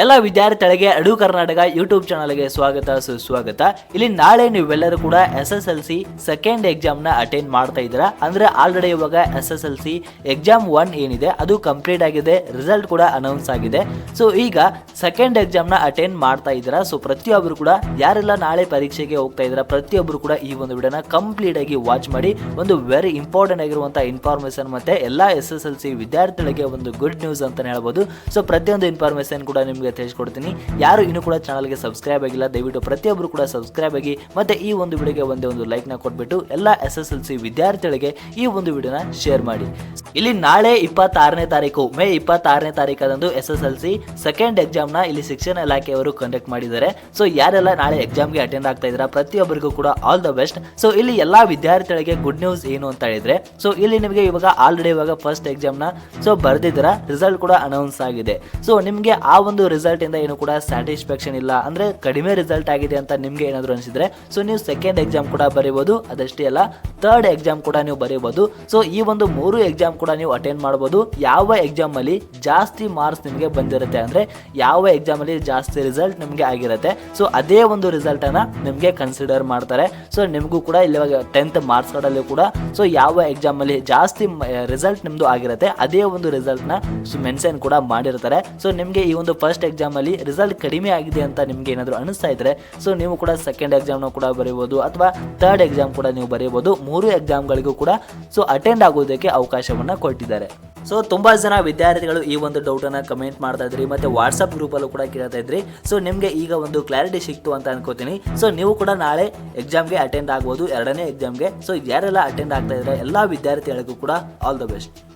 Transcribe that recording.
ಎಲ್ಲ ವಿದ್ಯಾರ್ಥಿಗಳಿಗೆ ಅಡು ಕರ್ನಾಟಕ ಯೂಟ್ಯೂಬ್ ಚಾನಲ್ಗೆ ಸ್ವಾಗತ, ಸುಸ್ವಾಗತ. ಇಲ್ಲಿ ನಾಳೆ ನೀವೆಲ್ಲರೂ ಕೂಡ S S L C second ಎಕ್ಸಾಮ್ನ attend ಮಾಡ್ತಾ ಇದ್ದೀರಾ. ಅಂದ್ರೆ ಆಲ್ರೆಡಿ ಇವಾಗ S S L C exam one ಏನಿದೆ, ಅದು ಕಂಪ್ಲೀಟ್ ಆಗಿದೆ ರಿಸಲ್ಟ್ ಕೂಡ ಅನೌನ್ಸ್ ಆಗಿದೆ. ಸೊ ಈಗ ಸೆಕೆಂಡ್ ಎಕ್ಸಾಮ್ನ ಅಟೆಂಡ್ ಮಾಡ್ತಾ ಇದ್ದೀರಾ. ಸೊ ಪ್ರತಿಯೊಬ್ಬರು ಕೂಡ, ಯಾರೆಲ್ಲ ನಾಳೆ ಪರೀಕ್ಷೆಗೆ ಹೋಗ್ತಾ ಇದ್ದೀರಾ ಪ್ರತಿಯೊಬ್ಬರು ಕೂಡ ಈ ಒಂದು ವಿಡಿಯೋನ ಕಂಪ್ಲೀಟ್ ಆಗಿ ವಾಚ್ ಮಾಡಿ, ಒಂದು ವೆರಿ ಇಂಪಾರ್ಟೆಂಟ್ ಆಗಿರುವಂಥ ಇನ್ಫಾರ್ಮೇಷನ್ ಮತ್ತೆ ಎಲ್ಲ ಎಸ್ ಎಸ್ ಎಲ್ ಸಿ ವಿದ್ಯಾರ್ಥಿಗಳಿಗೆ ಒಂದು ಗುಡ್ ನ್ಯೂಸ್ ಅಂತ ಹೇಳ್ಬೋದು. ಸೊ ಪ್ರತಿಯೊಂದು ಇನ್ಫಾರ್ಮೇಷನ್ ಕೂಡ ನಿಮಗೆ ತಿಳಿಸ್ಕೊಡ್ತೀನಿ. ಯಾರು ಇನ್ನೂ ಕೂಡ ಚಾನಲ್ಗೆ ಸಬ್ಸ್ಕ್ರೈಬ್ ಆಗಿಲ್ಲ, ದಯವಿಟ್ಟು ಪ್ರತಿಯೊಬ್ಬರು ಕೂಡ ಸಬ್ಸ್ಕ್ರೈಬ್ ಆಗಿ ಮತ್ತೆ ಈ ಒಂದು ವಿಡಿಯೋಗೆ ಒಂದೇ ಒಂದು ಲೈಕ್ನ ಕೊಟ್ಬಿಟ್ಟು ಎಲ್ಲ ಎಸ್ ಎಸ್ ಎಲ್ ಸಿ ವಿದ್ಯಾರ್ಥಿಗಳಿಗೆ ಈ ಒಂದು ವಿಡಿಯೋನ ಶೇರ್ ಮಾಡಿ. ಇಲ್ಲಿ ನಾಳೆ ಇಪ್ಪತ್ತಾರನೇ ತಾರೀಕು, ಮೇ ಇಪ್ಪತ್ತಾರನೇ ತಾರೀಕದಂದು S S L C second ಎಕ್ಸಾಮ್ನ ಇಲ್ಲಿ ಶಿಕ್ಷಣ ಇಲಾಖೆಯವರು ಕಂಡಕ್ಟ್ ಮಾಡಿದ್ದಾರೆ. ಸೊ ಯಾರೆಲ್ಲ ನಾಳೆ ಎಕ್ಸಾಮ್ಗೆ ಅಟೆಂಡ್ ಆಗ್ತಾ ಇದ್ದೀರಾ, ಪ್ರತಿಯೊಬ್ಬರಿಗೂ ಕೂಡ ಆಲ್ ದ ಬೆಸ್ಟ್ ಸೊ ಇಲ್ಲಿ ಎಲ್ಲ ವಿದ್ಯಾರ್ಥಿಗಳಿಗೆ ಗುಡ್ ನ್ಯೂಸ್ ಏನು ಅಂತ ಹೇಳಿದ್ರೆ ಸೊ ಇಲ್ಲಿ ನಿಮಗೆ ಇವಾಗ ಆಲ್ರೆಡಿ ಇವಾಗ ಫಸ್ಟ್ ಎಕ್ಸಾಮ್ನ ಸೊ ಬರೆದಿದ್ದೀರಾ ರಿಸಲ್ಟ್ ಕೂಡ ಅನೌನ್ಸ್ ಆಗಿದೆ. ಸೊ ನಿಮಗೆ ಆ ಒಂದು ರಿಸಲ್ಟ್ ಇಂದ ಏನು ಕೂಡ ಸ್ಯಾಟಿಸ್ಫ್ಯಾಕ್ಷನ್ ಇಲ್ಲ. ಅಂದ್ರೆ ಕಡಿಮೆ ರಿಸಲ್ಟ್ ಆಗಿದೆ ಅಂತ ನಿಮ್ಗೆ ಏನಾದ್ರು ಅನಿಸಿದ್ರೆ ಸೊ ನೀವು ಸೆಕೆಂಡ್ ಎಕ್ಸಾಮ್ ಕೂಡ ಬರೀಬಹುದು ಅದಷ್ಟೇ ಅಲ್ಲ ಥರ್ಡ್ ಎಕ್ಸಾಮ್ ಕೂಡ ನೀವು ಬರೀಬಹುದು ಸೊ ಈ ಒಂದು ಮೂರು ಎಕ್ಸಾಮ್ ಕೂಡ ನೀವು ಅಟೆಂಡ್ ಮಾಡಬಹುದು ಯಾವ ಎಕ್ಸಾಮ್ ಅಲ್ಲಿ ಜಾಸ್ತಿ ಮಾರ್ಕ್ಸ್ ನಿಮಗೆ ಬಂದಿರುತ್ತೆ ಅಂದ್ರೆ, ಯಾವ ಎಕ್ಸಾಮ್ ಅಲ್ಲಿ ಜಾಸ್ತಿ ರಿಸಲ್ಟ್ ನಿಮಗೆ ಆಗಿರುತ್ತೆ. ಸೊ ಅದೇ ಒಂದು ರಿಸಲ್ಟ್ ಅನ್ನ ನಿಮಗೆ ಕನ್ಸಿಡರ್ ಮಾಡ್ತಾರೆ. ಸೊ ನಿಮಗೂ ಕೂಡ ಇಲ್ಲಿ ಟೆಂತ್ ಮಾರ್ಕ್ಸ್ ಕಾರ್ಡಲ್ಲಿ ಕೂಡ ಸೊ ಯಾವ ಎಕ್ಸಾಮ್ ಅಲ್ಲಿ ಜಾಸ್ತಿ ರಿಸಲ್ಟ್ ನಿಮ್ದು ಆಗಿರುತ್ತೆ, ಅದೇ ಒಂದು ರಿಸಲ್ಟ್ನ ಮೆನ್ಷನ್ ಕೂಡ ಮಾಡಿರ್ತಾರೆ. ಸೊ ನಿಮಗೆ ಈ ಒಂದು ಫಸ್ಟ್ ಎಕ್ಸಾಮ್ ಅಲ್ಲಿ ರಿಸಲ್ಟ್ ಕಡಿಮೆ ಆಗಿದೆ ಅಂತ ನಿಮ್ಗೆ ಏನಾದ್ರು ಅನಿಸ್ತಾ ಇದ್ರೆ ಸೊ ನೀವು ಕೂಡ ಸೆಕೆಂಡ್ ಎಕ್ಸಾಮ್ ಕೂಡ ಬರೀಬಹುದು ಅಥವಾ ಥರ್ಡ್ ಎಕ್ಸಾಮ್ ಕೂಡ ನೀವು ಬರೀಬಹುದು ಮೂರು ಎಕ್ಸಾಮ್ ಗಳಿಗೂ ಕೂಡ ಸೊ ಅಟೆಂಡ್ ಆಗೋದಕ್ಕೆ ಅವಕಾಶವನ್ನ ಕೊಟ್ಟಿದ್ದಾರೆ. ಸೊ ತುಂಬಾ ಜನ ವಿದ್ಯಾರ್ಥಿಗಳು ಈ ಒಂದು ಡೌಟ್ ಅನ್ನ ಕಮೆಂಟ್ ಮಾಡ್ತಾ ಇದ್ರಿ, ಮತ್ತೆ ವಾಟ್ಸ್ಆಪ್ ಗ್ರೂಪ್ ಅಲ್ಲೂ ಕೂಡ ಕೇಳ್ತಾ ಇದ್ರಿ ಸೊ ನಿಮ್ಗೆ ಈಗ ಒಂದು ಕ್ಲಾರಿಟಿ ಸಿಕ್ತು ಅಂತ ಅನ್ಕೋತೀನಿ. ಸೊ ನೀವು ಕೂಡ ನಾಳೆ ಎಕ್ಸಾಮ್ಗೆ ಅಟೆಂಡ್ ಆಗ್ಬೋದು, ಎರಡನೇ ಎಕ್ಸಾಮ್ಗೆ ಸೊ ಯಾರೆಲ್ಲ ಅಟೆಂಡ್ ಆಗ್ತಾ ಇದ್ರೆ, ಎಲ್ಲಾ ವಿದ್ಯಾರ್ಥಿಗಳಿಗೂ ಕೂಡ ಆಲ್ ದ ಬೆಸ್ಟ್